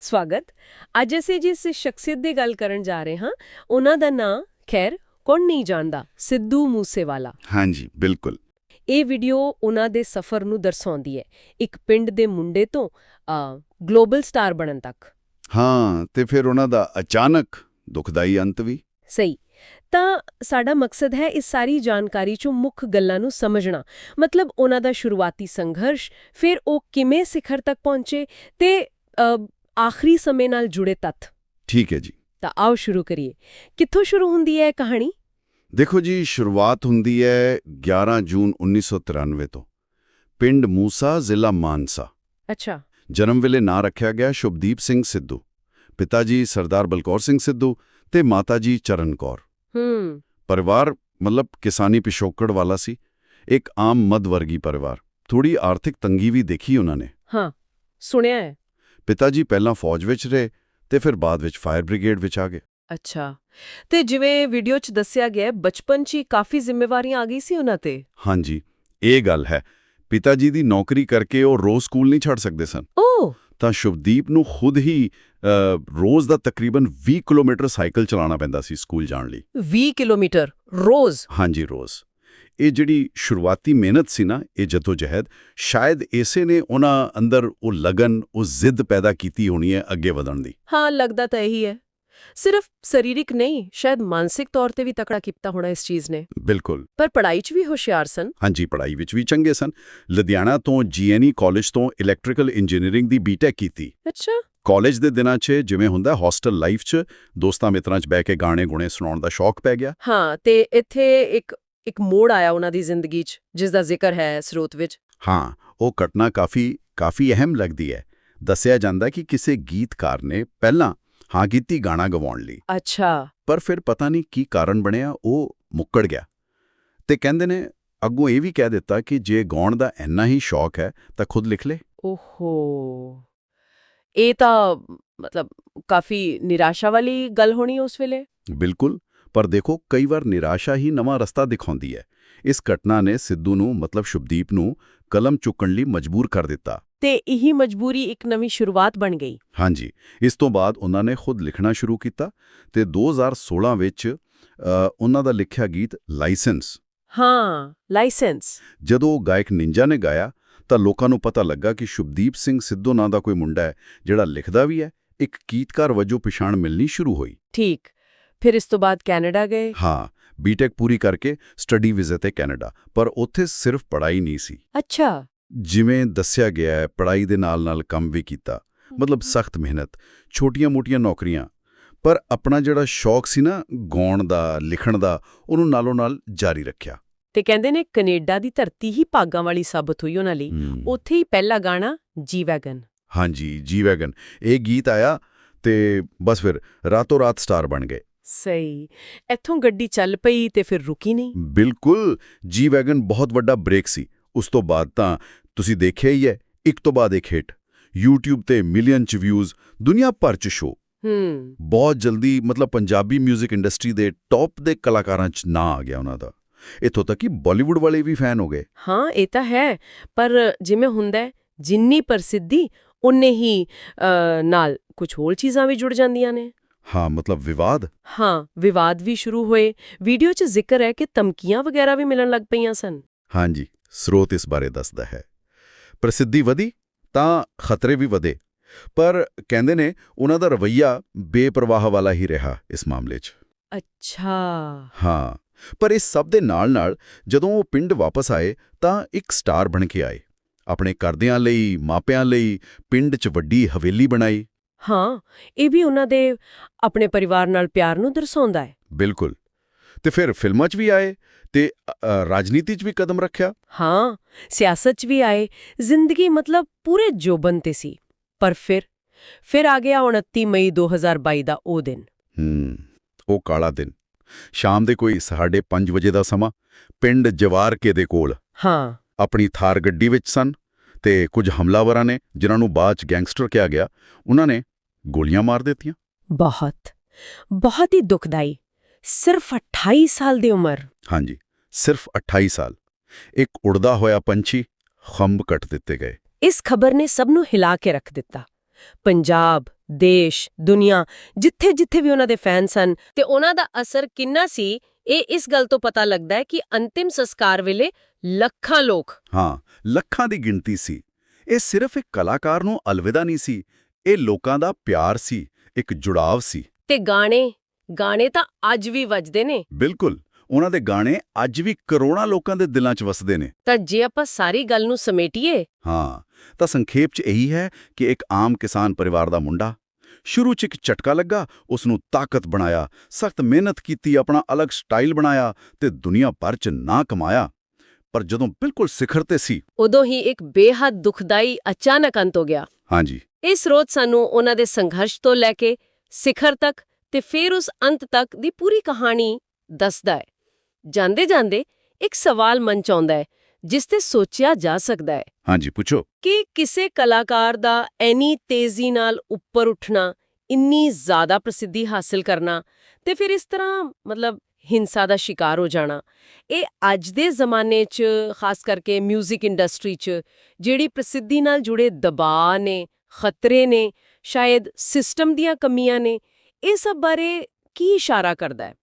ਸਵਾਗਤ। ਅੱਜ ਅਸੀਂ ਜਿਸ ਸ਼ਖਸੀਅਤ ਦੀ ਗੱਲ ਕਰਨ ਜਾ ਰਹੇ ਹਾਂ ਉਹਨਾਂ ਦਾ ਨਾਂ ਖੈਰ ਕੌਣ ਨਹੀਂ ਜਾਣਦਾ ਸਿੱਧੂ ਮੂਸੇਵਾਲਾ। ਹਾਂਜੀ ਬਿਲਕੁਲ। ਇਹ ਵੀਡੀਓ ਉਹਨਾਂ ਦੇ ਸਫ਼ਰ ਨੂੰ ਦਰਸਾਉਂਦੀ ਹੈ। ਇੱਕ ਪਿੰਡ ਦੇ ਮੁੰਡੇ ਤੋਂ ਗਲੋਬਲ ਸਟਾਰ ਬਣਨ ਤੱਕ। ਹਾਂ ਤੇ ਫਿਰ ਉਹਨਾਂ ਦਾ ਅਚਾਨਕ ਦੁਖਦਾਈ ਅੰਤ ਵੀ। ਸਹੀ। ਤਾਂ ਸਾਡਾ ਮਕਸਦ ਹੈ ਇਸ ਸਾਰੀ ਜਾਣਕਾਰੀ ਚੋਂ ਮੁੱਖ ਗੱਲਾਂ ਨੂੰ ਸਮਝਣਾ। ਮਤਲਬ ਉਹਨਾਂ ਦਾ ਸ਼ੁਰੂਆਤੀ ਸੰਘਰਸ਼ ਫਿਰ ਉਹ ਕਿਵੇਂ ਸਿਖਰ ਤੱਕ ਪਹੁੰਚੇ ਤੇ ਆਖਰੀ ਸਮੇਂ ਨਾਲ ਜੁੜੇ ਤੱਥ। ਠੀਕ ਹੈ ਜੀ। ਤਾਂ ਆਓ ਸ਼ੁਰੂ ਕਰੀਏ। ਕਿੱਥੋਂ ਸ਼ੁਰੂ ਹੁੰਦੀ ਹੈ ਕਹਾਣੀ? ਦੇਖੋ ਜੀ ਸ਼ੁਰੂਆਤ ਹੁੰਦੀ ਹੈ 11 ਜੂਨ 1993 ਤੋਂ। ਪਿੰਡ ਮੂਸਾ ਜ਼ਿਲ੍ਹਾ ਮਾਨਸਾ। ਅੱਛਾ। ਜਨਮ ਵੇਲੇ ਨਾਂ ਰੱਖਿਆ ਗਿਆ ਸ਼ੁਭਦੀਪ ਸਿੰਘ ਸਿੱਧੂ। ਪਿਤਾ ਜੀ ਸਰਦਾਰ ਬਲਕੌਰ ਸਿੰਘ ਸਿੱਧੂ ਤੇ ਮਾਤਾ ਜੀ ਚਰਨ ਕੌਰ। ਹੂੰ। ਪਰਿਵਾਰ ਮਤਲਬ ਕਿਸਾਨੀ ਪਿਛੋਕੜ ਵਾਲਾ ਸੀ। ਇੱਕ ਆਮ ਮੱਧ ਵਰਗੀ ਪਰਿਵਾਰ। ਥੋੜੀ ਆਰਥਿਕ ਤੰਗੀ ਵੀ ਦੇਖੀ ਉਹਨਾਂ ਨੇ। ਹਾਂ ਸੁਣਿਆ ਹੈ। ਪਿਤਾ ਜੀ ਪਹਿਲਾਂ ਫੌਜ ਵਿੱਚ ਰਹੇ ਤੇ ਫਿਰ ਬਾਅਦ ਵਿੱਚ ਫਾਇਰ ਬ੍ਰਿਗੇਡ ਵਿੱਚ ਆ ਗਏ। ਅੱਛਾ। ਤੇ ਜਿਵੇਂ ਵੀਡੀਓ 'ਚ ਦੱਸਿਆ ਗਿਆ ਬਚਪਨ 'ਚ ਹੀ ਕਾਫੀ ਜ਼ਿੰਮੇਵਾਰੀਆਂ ਆ ਗਈ ਸੀ ਉਹਨਾਂ ਤੇ? ਹਾਂਜੀ ਇਹ ਗੱਲ ਹੈ। ਪਿਤਾ ਜੀ ਦੀ ਨੌਕਰੀ ਕਰਕੇ ਉਹ ਰੋਜ਼ ਸਕੂਲ ਨਹੀਂ ਛੱਡ ਸਕਦੇ ਸਨ। ਓ! ਤਾਂ ਸ਼ੁਭਦੀਪ ਨੂੰ ਖੁਦ ਹੀ ਰੋਜ਼ ਦਾ ਤਕਰੀਬਨ 20 ਕਿਲੋਮੀਟਰ ਸਾਈਕਲ ਚਲਾਉਣਾ ਪੈਂਦਾ ਸੀ ਸਕੂਲ ਜਾਣ ਲਈ। 20 ਕਿਲੋਮੀਟਰ ਰੋਜ਼? ਹਾਂਜੀ ਰੋਜ਼। ਇਹ ਜਿਹੜੀ ਸ਼ੁਰੂਆਤੀ ਮਿਹਨਤ ਸੀ ਨਾ ਇਹ ਜਦੋਜਹਿਦ ਸ਼ਾਇਦ ਇਸੇ ਨੇ ਉਹਨਾਂ ਅੰਦਰ ਉਹ ਲਗਨ ਉਹ ਜ਼ਿੱਦ ਪੈਦਾ ਕੀਤੀ ਹੋਣੀ ਹੈ ਅੱਗੇ ਵਧਣ ਦੀ। ਹਾਂ ਲੱਗਦਾ ਤਾਂ ਇਹੀ ਹੈ। ਸਿਰਫ ਸਰੀਰਕ ਨਹੀਂ ਸ਼ਾਇਦ ਮਾਨਸਿਕ ਤੌਰ ਤੇ ਵੀ ਤਕੜਾ ਕੀਤਾ ਹੋਣਾ ਇਸ ਚੀਜ਼ ਨੇ। ਬਿਲਕੁਲ। ਪਰ ਪੜ੍ਹਾਈ 'ਚ ਵੀ ਹੁਸ਼ਿਆਰ ਸਨ। ਹਾਂਜੀ ਪੜ੍ਹਾਈ ਵਿੱਚ ਵੀ ਚੰਗੇ ਸਨ। ਲੁਧਿਆਣਾ ਤੋਂ ਜੀਐਨਈ ਕਾਲਜ ਤੋਂ ਇਲੈਕਟ੍ਰੀਕਲ ਇੰਜੀਨੀਅਰਿੰਗ ਦੀ ਬੀਟੈਕ ਕੀਤੀ। ਅੱਛਾ। ਕਾਲਜ ਦੇ ਦਿਨਾਂ 'ਚ ਜਿਵੇਂ ਹੁੰਦਾ ਹੋਸਟਲ ਲਾਈਫ 'ਚ ਦੋਸਤਾਂ ਮਿੱਤਰਾਂ 'ਚ ਬਹਿ ਕੇ ਗਾਣੇ ਗੁਣੇ ਸੁਣਾਉਣ ਦਾ ਸ਼ੌਕ ਪੈ ਗਿਆ। ਹਾਂ ਤੇ ਇੱਥੇ ਇੱਕ ਇੱਕ ਮੋੜ ਆਇਆ ਉਹਨਾਂ ਦੀ ਜ਼ਿੰਦਗੀ 'ਚ ਜਿਸ ਦਾ ਜ਼ਿਕਰ ਹੈ ਸਰੋਤ ਵਿੱਚ। ਹਾਂ ਉਹ ਘਟਨਾ ਕਾਫੀ ਕਾਫੀ ਅਹਿਮ ਲੱਗਦੀ ਹੈ। ਦੱਸਿਆ ਜਾਂਦਾ ਕਿ ਕਿਸੇ ਗੀਤਕਾਰ ਨੇ ਪਹਿਲਾਂ ਹਾਂ ਕੀਤੀ ਗਾਣਾ ਗਵਾਉਣ ਲਈ। ਅੱਛਾ। ਪਰ ਫਿਰ ਪਤਾ ਨਹੀਂ ਕੀ ਕਾਰਨ ਬਣਿਆ ਉਹ ਮੁੱਕੜ ਗਿਆ। ਤੇ ਕਹਿੰਦੇ ਨੇ ਅੱਗੋਂ ਇਹ ਵੀ ਕਹਿ ਦਿੱਤਾ ਕਿ ਜੇ ਗਾਉਣ ਦਾ ਇੰਨਾ ਹੀ ਸ਼ੌਕ ਹੈ ਤਾਂ ਖੁਦ ਲਿਖ ਲੈ। ਓਹੋ। ਇਹ ਤਾਂ ਮਤਲਬ ਕਾਫੀ ਨਿਰਾਸ਼ਾ ਵਾਲੀ ਗੱਲ ਹੋਣੀ ਉਸ ਵੇਲੇ? ਬਿਲਕੁਲ। ਪਰ ਦੇਖੋ ਕਈ ਵਾਰ ਨਿਰਾਸ਼ਾ ਹੀ ਨਵਾਂ ਰਸਤਾ ਦਿਖਾਉਂਦੀ ਹੈ। ਇਸ ਘਟਨਾ ਨੇ ਸਿੱਧੂ ਨੂੰ ਮਤਲਬ ਸ਼ੁਭਦੀਪ ਨੂੰ ਕਲਮ ਚੁੱਕਣ ਲਈ ਮਜਬੂਰ ਕਰ ਦਿੱਤਾ। ਤੇ ਇਹੀ ਮਜਬੂਰੀ ਇੱਕ ਨਵੀਂ ਸ਼ੁਰੂਆਤ ਬਣ ਗਈ। ਹਾਂਜੀ ਇਸ ਤੋਂ ਬਾਅਦ ਉਹਨਾਂ ਨੇ ਖੁਦ ਲਿਖਣਾ ਸ਼ੁਰੂ ਕੀਤਾ ਤੇ 2016 ਵਿੱਚ ਉਹਨਾਂ ਦਾ ਲਿਖਿਆ ਗੀਤ ਲਾਇਸੈਂਸ। ਹਾਂ ਲਾਇਸੈਂਸ। ਜਦੋਂ ਗਾਇਕ ਨਿੰਜਾ ਨੇ ਗਾਇਆ ਤਾਂ ਲੋਕਾਂ ਨੂੰ ਪਤਾ ਲੱਗਾ ਕਿ ਸ਼ੁਭਦੀਪ ਸਿੰਘ ਸਿੱਧੂ ਨਾਂ ਦਾ ਕੋਈ ਮੁੰਡਾ ਹੈ ਜਿਹੜਾ ਲਿਖਦਾ ਵੀ ਹੈ। ਇੱਕ ਗੀਤਕਾਰ ਵਜੋਂ ਪਛਾਣ ਮਿਲਣੀ ਸ਼ੁਰੂ ਹੋਈ। ਠੀਕ। ਫਿਰ ਇਸ ਤੋਂ ਬਾਅਦ ਕੈਨੇਡਾ ਗਏ। ਹਾਂ ਬੀਟੈਕ ਪੂਰੀ ਕਰਕੇ ਸਟੱਡੀ ਵੀਜ਼ੇ ਤੇ ਕੈਨੇਡਾ ਪਰ ਉੱਥੇ ਸਿਰਫ ਪੜ੍ਹਾਈ ਨਹੀਂ ਸੀ। ਅੱਛਾ। ਜਿਵੇਂ ਦੱਸਿਆ ਗਿਆ ਹੈ ਪੜ੍ਹਾਈ ਦੇ ਨਾਲ-ਨਾਲ ਕੰਮ ਵੀ ਕੀਤਾ। ਮਤਲਬ ਸਖਤ ਮਿਹਨਤ ਛੋਟੀਆਂ-ਮੋਟੀਆਂ ਨੌਕਰੀਆਂ। ਪਰ ਆਪਣਾ ਜਿਹੜਾ ਸ਼ੌਕ ਸੀ ਨਾ ਗਾਉਣ ਦਾ ਲਿਖਣ ਦਾ ਉਹਨੂੰ ਨਾਲੋਂ ਨਾਲ ਜਾਰੀ ਰੱਖਿਆ। ਤੇ ਕਹਿੰਦੇ ਨੇ ਕੈਨੇਡਾ ਦੀ ਧਰਤੀ ਹੀ ਭਾਗਾਂ ਵਾਲੀ ਸਾਬਤ ਹੋਈ ਉਹਨਾਂ ਲਈ। ਉੱਥੇ ਹੀ ਪਹਿਲਾ ਗਾਣਾ ਜੀ ਵੈਗਨ। ਹਾਂਜੀ ਜੀ ਵੈਗਨ। ਇਹ ਗੀਤ ਆਇਆ ਤੇ ਬਸ ਫਿਰ ਰਾਤੋਂ ਰਾਤ ਸਟਾਰ ਬਣ ਗਏ। ਸਹੀ। ਇੱਥੋਂ ਗੱਡੀ ਚੱਲ ਪਈ ਤੇ ਫਿਰ ਰੁਕੀ ਨਹੀਂ। ਬਿਲਕੁਲ ਜੀ ਵੈਗਨ ਬਹੁਤ ਵੱਡਾ ਬ੍ਰੇਕ ਸੀ। ਉਸ ਤੋਂ ਬਾਅਦ ਤਾਂ ਤੁਸੀਂ ਦੇਖਿਆ ਹੀ ਹੈ ਇੱਕ ਤੋਂ ਬਾਅਦ ਇੱਕ ਹਿੱਟ YouTube ਤੇ ਮਿਲੀਅਨ ਚ ਵਿਊਜ਼ ਦੁਨੀਆ ਭਰ ਚ ਸ਼ੋ ਹੂੰ। ਬਹੁਤ ਜਲਦੀ ਮਤਲਬ ਪੰਜਾਬੀ 뮤직 ਇੰਡਸਟਰੀ ਦੇ ਟੌਪ ਦੇ ਕਲਾਕਾਰਾਂ 'ਚ ਨਾਂ ਆ ਗਿਆ ਉਹਨਾਂ ਦਾ। ਇੱਥੋਂ ਤੱਕ ਕਿ ਬਾਲੀਵੁੱਡ ਵਾਲੇ ਵੀ ਫੈਨ ਹੋ ਗਏ। ਹਾਂ ਇਹ ਤਾਂ ਹੈ। ਪਰ ਜਿਵੇਂ ਹੁੰਦਾ ਜਿੰਨੀ ਪ੍ਰਸਿੱਧੀ ਉਨੇ ਹੀ ਨਾਲ ਕੁਝ ਹੋਰ ਚੀਜ਼ਾਂ ਵੀ ਜੁੜ ਜਾਂਦੀਆਂ ਨੇ। ਹਾਂ ਮਤਲਬ ਵਿਵਾਦ? ਹਾਂ ਵਿਵਾਦ ਵੀ ਸ਼ੁਰੂ ਹੋਏ। ਵੀਡੀਓ 'ਚ ਜ਼ਿਕਰ ਹੈ ਕਿ ਧਮਕੀਆਂ ਵਗੈਰਾ ਵੀ ਮਿਲਣ ਲੱਗ ਪਈਆਂ ਸਨ। ਹਾਂਜੀ ਸਰੋਤ ਇਸ ਬਾਰੇ ਦੱਸਦਾ ਹੈ। ਪ੍ਰਸਿੱਧੀ ਵਧੀ ਤਾਂ ਖਤਰੇ ਵੀ ਵਧੇ। ਪਰ ਕਹਿੰਦੇ ਨੇ ਉਹਨਾਂ ਦਾ ਰਵਈਆ ਬੇਪਰਵਾਹ ਵਾਲਾ ਹੀ ਰਿਹਾ ਇਸ ਮਾਮਲੇ 'ਚ। ਅੱਛਾ। ਹਾਂ ਪਰ ਇਸ ਸਭ ਦੇ ਨਾਲ-ਨਾਲ ਜਦੋਂ ਉਹ ਪਿੰਡ ਵਾਪਸ ਆਏ ਤਾਂ ਇੱਕ ਸਟਾਰ ਬਣ ਕੇ ਆਏ। ਆਪਣੇ ਘਰਦਿਆਂ ਲਈ ਮਾਪਿਆਂ ਲਈ ਪਿੰਡ 'ਚ ਵੱਡੀ ਹਵੇਲੀ ਬਣਾਈ। ਹਾਂ ਇਹ ਵੀ ਉਹਨਾਂ ਦੇ ਆਪਣੇ ਪਰਿਵਾਰ ਨਾਲ ਪਿਆਰ ਨੂੰ ਦਰਸਾਉਂਦਾ ਹੈ। ਬਿਲਕੁਲ। ਤੇ ਫਿਰ ਫਿਲਮਾਂ 'ਚ ਵੀ ਆਏ ਤੇ ਰਾਜਨੀਤੀ 'ਚ ਵੀ ਕਦਮ ਰੱਖਿਆ? ਹਾਂ ਸਿਆਸਤ 'ਚ ਵੀ ਆਏ ਜ਼ਿੰਦਗੀ ਮਤਲਬ ਪੂਰੇ ਜੋਬਨ ਤੇ ਸੀ। ਪਰ ਫਿਰ ਫਿਰ ਆ ਗਿਆ 29 ਮਈ 2022 ਦਾ ਉਹ ਦਿਨ। ਹੂੰ ਉਹ ਕਾਲਾ ਦਿਨ। ਸ਼ਾਮ ਦੇ ਕੋਈ 5:30 ਵਜੇ ਦਾ ਸਮਾਂ ਪਿੰਡ ਜਵਾਰਕੇ ਦੇ ਕੋਲ। ਹਾਂ। ਆਪਣੀ ਥਾਰ ਗੱਡੀ ਵਿੱਚ ਸਨ ਤੇ ਕੁਝ ਹਮਲਾਵਰਾਂ ਨੇ ਜਿਨ੍ਹਾਂ ਨੂੰ ਬਾਅਦ 'ਚ ਗੈਂਗਸਟਰ ਕਿਹਾ ਗਿਆ ਉਹਨਾਂ ਨੇ ਗੋਲੀਆਂ ਮਾਰ ਦਿੱਤੀਆਂ? ਬਹੁਤ। ਬਹੁਤ ਹੀ ਦੁਖਦਾਈ। ਸਿਰਫ 28 ਸਾਲ ਦੀ ਉਮਰ। ਹਾਂਜੀ ਸਿਰਫ 28 ਸਾਲ। ਇੱਕ ਉੜਦਾ ਹੋਇਆ ਪੰਛੀ ਖੰਭ ਕੱਟ ਦਿੱਤੇ ਗਏ। ਇਸ ਖਬਰ ਨੇ ਸਭ ਨੂੰ ਹਿਲਾ ਕੇ ਰੱਖ ਦਿੱਤਾ। ਪੰਜਾਬ ਦੇਸ਼ ਦੁਨੀਆ ਜਿੱਥੇ-ਜਿੱਥੇ ਵੀ ਉਹਨਾਂ ਦੇ ਫੈਨ ਸਨ ਤੇ ਉਹਨਾਂ ਦਾ ਅਸਰ ਕਿੰਨਾ ਸੀ ਇਹ ਇਸ ਗੱਲ ਤੋਂ ਪਤਾ ਲੱਗਦਾ ਹੈ ਕਿ ਅੰਤਿਮ ਸੰਸਕਾਰ ਵੇਲੇ ਲੱਖਾਂ ਲੋਕ ਹਾਂ ਲੱਖਾਂ ਦੀ ਗਿਣਤੀ ਸੀ। ਇਹ ਸਿਰਫ ਇੱਕ ਕਲਾਕਾਰ ਨੂੰ ਅਲਵਿਦਾ ਨਹੀਂ ਸੀ ਇਹ ਲੋਕਾਂ ਦਾ ਪਿਆਰ ਸੀ ਇੱਕ ਜੁੜਾਵ ਸੀ। ਤੇ ਗਾਣੇ ਗਾਣੇ ਤਾਂ ਅੱਜ ਵੀ ਵੱਜਦੇ ਨੇ। ਬਿਲਕੁਲ ਉਹਨਾਂ ਦੇ ਗਾਣੇ ਅੱਜ ਵੀ ਕਰੋੜਾਂ ਲੋਕਾਂ ਦੇ ਦਿਲਾਂ 'ਚ ਵਸਦੇ ਨੇ। ਤਾਂ ਜੇ ਆਪਾਂ ਸਾਰੀ ਗੱਲ ਨੂੰ ਸਮੇਟੀਏ। ਹਾਂ ਤਾਂ ਸੰਖੇਪ 'ਚ ਇਹੀ ਹੈ ਕਿ ਇੱਕ ਆਮ ਕਿਸਾਨ ਪਰਿਵਾਰ ਦਾ ਮੁੰਡਾ ਸ਼ੁਰੂ 'ਚ ਇੱਕ ਝਟਕਾ ਲੱਗਾ ਉਸ ਨੂੰ ਤਾਕਤ ਬਣਾਇਆ ਸਖਤ ਮਿਹਨਤ ਕੀਤੀ ਆਪਣਾ ਅਲੱਗ ਸਟਾਈਲ ਬਣਾਇਆ ਤੇ ਦੁਨੀਆ ਭਰ 'ਚ ਨਾਂ ਕਮਾਇਆ। ਪਰ ਜਦੋਂ ਬਿਲਕੁਲ ਸਿਖਰ ਤੇ ਸੀ ਉਦੋਂ ਹੀ ਇੱਕ ਬੇਹੱਦ ਦੁਖਦਾਈ ਅਚਾਨਕ ਅੰਤ ਹੋ ਗਿਆ। ਹਾਂਜੀ। ਇਹ ਸਰੋਤ ਸਾਨੂੰ ਉਹਨਾਂ ਦੇ ਸੰਘਰਸ਼ ਤੋਂ ਲੈ ਕੇ ਸਿਖਰ ਤੱਕ ਤੇ ਫਿਰ ਉਸ ਅੰਤ ਤੱਕ ਦੀ ਪੂਰੀ ਕਹਾਣੀ ਦੱਸਦਾ ਹੈ। ਜਾਂਦੇ ਜਾਂਦੇ ਇੱਕ ਸਵਾਲ ਮਨ ਚ ਆਉਂਦਾ ਹੈ ਜਿਸ ਤੇ ਸੋਚਿਆ ਜਾ ਸਕਦਾ ਹੈ। ਹਾਂਜੀ ਪੁੱਛੋ। ਕਿ ਕਿਸੇ ਕਲਾਕਾਰ ਦਾ ਐਨੀ ਤੇਜ਼ੀ ਨਾਲ ਉੱਪਰ ਉੱਠਣਾ ਇੰਨੀ ਜ਼ਿਆਦਾ ਪ੍ਰਸਿੱਧੀ ਹਾਸਲ ਕਰਨਾ ਤੇ ਫਿਰ ਇਸ ਤਰ੍ਹਾਂ ਮਤਲਬ ਹਿੰਸਾ ਦਾ ਸ਼ਿਕਾਰ ਹੋ ਜਾਣਾ। ਇਹ ਅੱਜ ਦੇ ਜ਼ਮਾਨੇ 'ਚ, ਖਾਸ ਕਰਕੇ 뮤직 ਇੰਡਸਟਰੀ 'ਚ, ਜਿਹੜੀ ਪ੍ਰਸਿੱਧੀ ਨਾਲ ਜੁੜੇ ਦਬਾਅ ਨੇ, ਖਤਰੇ ਨੇ, ਸ਼ਾਇਦ ਸਿਸਟਮ ਦੀਆਂ ਕਮੀਆਂ ਨੇ, ਇਹ ਸਭ ਬਾਰੇ ਕੀ ਇਸ਼ਾਰਾ ਕਰਦਾ ਹੈ?